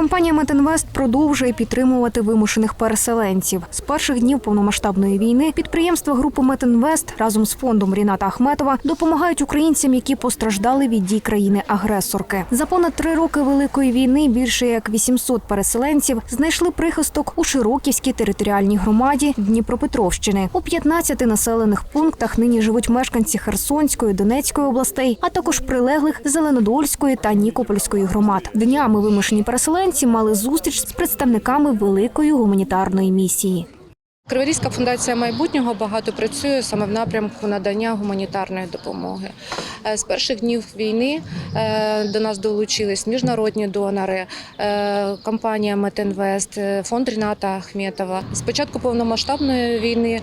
Компанія Метинвест продовжує підтримувати вимушених переселенців. З перших днів повномасштабної війни підприємства групи Метинвест разом з фондом Ріната Ахметова допомагають українцям, які постраждали від дій країни-агресорки. За понад три роки великої війни більше як 800 переселенців знайшли прихисток у Широківській територіальній громаді Дніпропетровщини. У 15 населених пунктах нині живуть мешканці Херсонської, Донецької областей, а також прилеглих Зеленодольської та Нікопольської громад. Днями вимушені переселенці мали зустріч з представниками великої гуманітарної місії. Криворізька фундація майбутнього багато працює саме в напрямку надання гуманітарної допомоги. Е, З перших днів війни е, до нас долучились міжнародні донори, е, компанія Метинвест, е, фонд Ріната Ахметова. З початку повномасштабної війни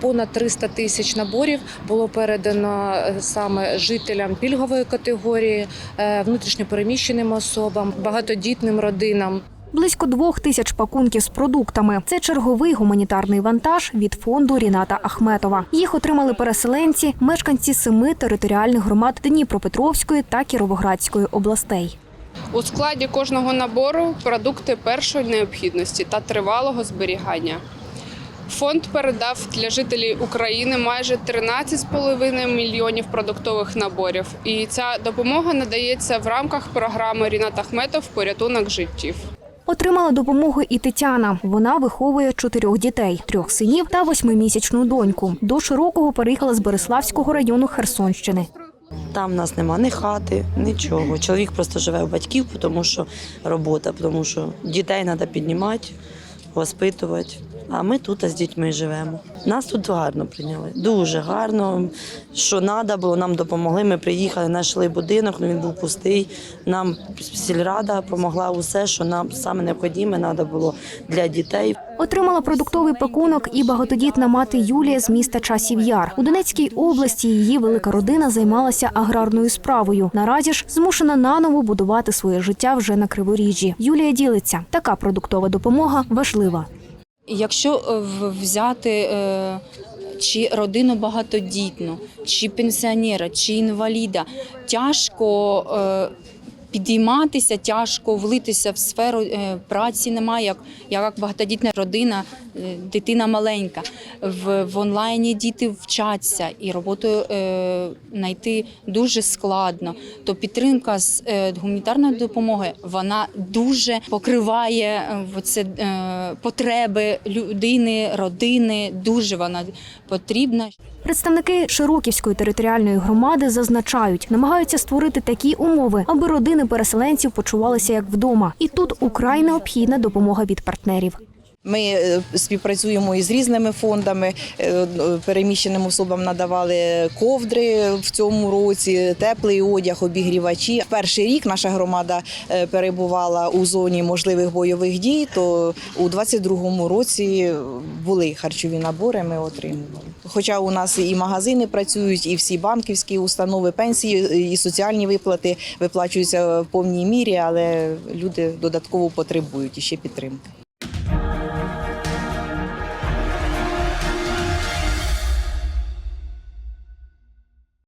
понад 300 тисяч наборів було передано саме жителям пільгової категорії, внутрішньопереміщеним особам, багатодітним родинам. Близько двох тисяч пакунків з продуктами. Це черговий гуманітарний вантаж від фонду Ріната Ахметова. Їх отримали переселенці, мешканці семи територіальних громад Дніпропетровської та Кіровоградської областей. У складі кожного набору продукти першої необхідності та тривалого зберігання. Фонд передав для жителів України майже 13,5 мільйонів продуктових наборів. І ця допомога надається в рамках програми Рінат Ахметов Порятунок життів. Отримала допомогу і Тетяна. Вона виховує чотирьох дітей: трьох синів та восьмимісячну доньку. До широкого переїхала з Береславського району Херсонщини. Там в нас нема ні хати, нічого. Чоловік просто живе у батьків, тому що робота, тому що дітей треба піднімати, воспитувати. А ми тут з дітьми живемо. Нас тут гарно прийняли, дуже гарно. Що треба було, нам допомогли. Ми приїхали, знайшли будинок, ну він був пустий. Нам сільрада допомогла усе, що нам саме необхідне треба було для дітей. Отримала продуктовий пакунок і багатодітна мати Юлія з міста Часів Яр. У Донецькій області її велика родина займалася аграрною справою. Наразі ж змушена наново будувати своє життя вже на криворіжжі. Юлія ділиться, така продуктова допомога важлива. Якщо е, взяти е, чи родину багатодітну, чи пенсіонера, чи інваліда, тяжко е, підійматися, тяжко влитися в сферу е, праці немає, як, як багатодітна родина, е, дитина маленька. В, в онлайні діти вчаться і роботу е, знайти дуже складно. То підтримка з гуманітарної допомоги вона дуже покриває е, оце, е, потреби людини, родини. Дуже вона потрібна. Представники Широківської територіальної громади зазначають, намагаються створити такі умови, аби родини переселенців почувалися як вдома. І тут украй необхідна допомога від партнерів. Ми е, співпрацюємо із різними фондами. Е, Переміщеним особам надавали ковдри в цьому році, теплий одяг, обігрівачі. Перший рік наша громада е, перебувала у зоні можливих бойових дій. То у 22-му році були харчові набори. Ми отримували. Хоча у нас і магазини працюють, і всі банківські установи, пенсії і соціальні виплати виплачуються в повній мірі, але люди додатково потребують іще підтримки.